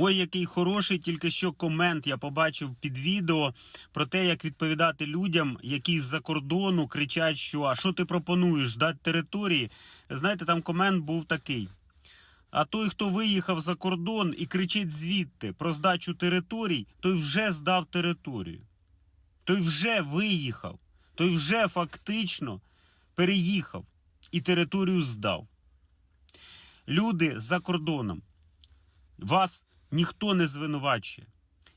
Ой, який хороший, тільки що комент я побачив під відео про те, як відповідати людям, які з-за кордону кричать, що а що ти пропонуєш здати території. Знаєте, там комент був такий. А той, хто виїхав за кордон і кричить звідти про здачу територій, той вже здав територію. Той вже виїхав, той вже фактично переїхав і територію здав. Люди за кордоном. Вас ніхто не звинувачує.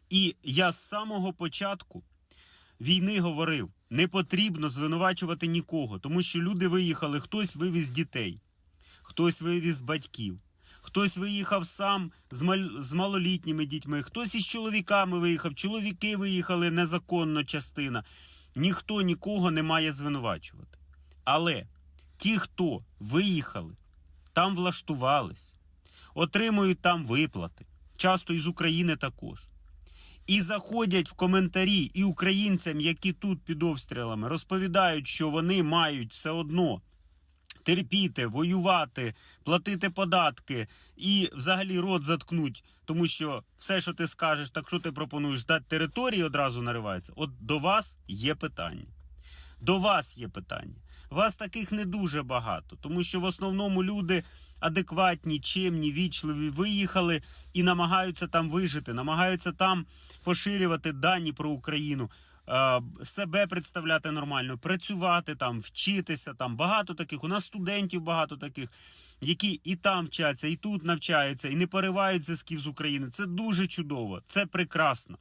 І я з самого початку війни говорив: не потрібно звинувачувати нікого, тому що люди виїхали, хтось вивіз дітей, хтось вивіз батьків, хтось виїхав сам з, мал- з малолітніми дітьми, хтось із чоловіками виїхав, чоловіки виїхали незаконно частина. Ніхто нікого не має звинувачувати. Але ті, хто виїхали, там влаштувались, отримують там виплати, часто із України також. І заходять в коментарі і українцям, які тут під обстрілами, розповідають, що вони мають все одно терпіти, воювати, платити податки і взагалі рот заткнуть, тому що все, що ти скажеш, так що ти пропонуєш здати території, одразу наривається. От до вас є питання. До вас є питання. Вас таких не дуже багато, тому що в основному люди адекватні, чемні, вічливі виїхали і намагаються там вижити, намагаються там поширювати дані про Україну, е, себе представляти нормально, працювати там, вчитися там. Багато таких. У нас студентів багато таких, які і там вчаться, і тут навчаються, і не поривають зв'язків з України. Це дуже чудово, це прекрасно.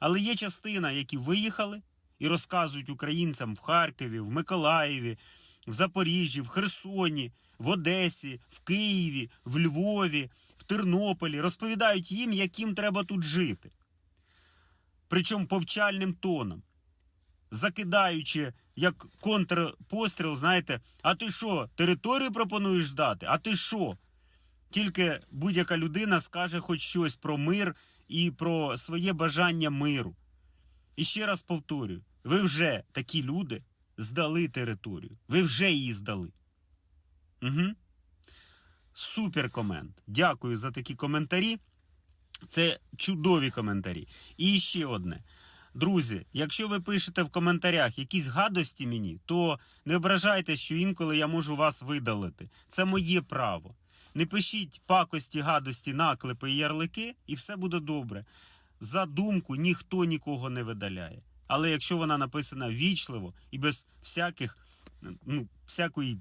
Але є частина, які виїхали і розказують українцям в Харкові, в Миколаєві, в Запоріжжі, в Херсоні, в Одесі, в Києві, в Львові, в Тернополі, розповідають їм, яким треба тут жити. Причому повчальним тоном, закидаючи як контрпостріл, знаєте, а ти що, територію пропонуєш здати? А ти що? Тільки будь-яка людина скаже хоч щось про мир і про своє бажання миру. І ще раз повторюю: ви вже такі люди здали територію. Ви вже її здали. Угу. Супер комент. Дякую за такі коментарі. Це чудові коментарі. І ще одне. Друзі, якщо ви пишете в коментарях якісь гадості мені, то не ображайтесь, що інколи я можу вас видалити. Це моє право. Не пишіть пакості, гадості, наклепи і ярлики, і все буде добре. За думку ніхто нікого не видаляє. Але якщо вона написана вічливо і без всяких, ну, всякої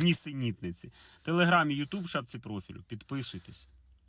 нісенітниці. Телеграмі, Ютуб, шапці профілю. Підписуйтесь.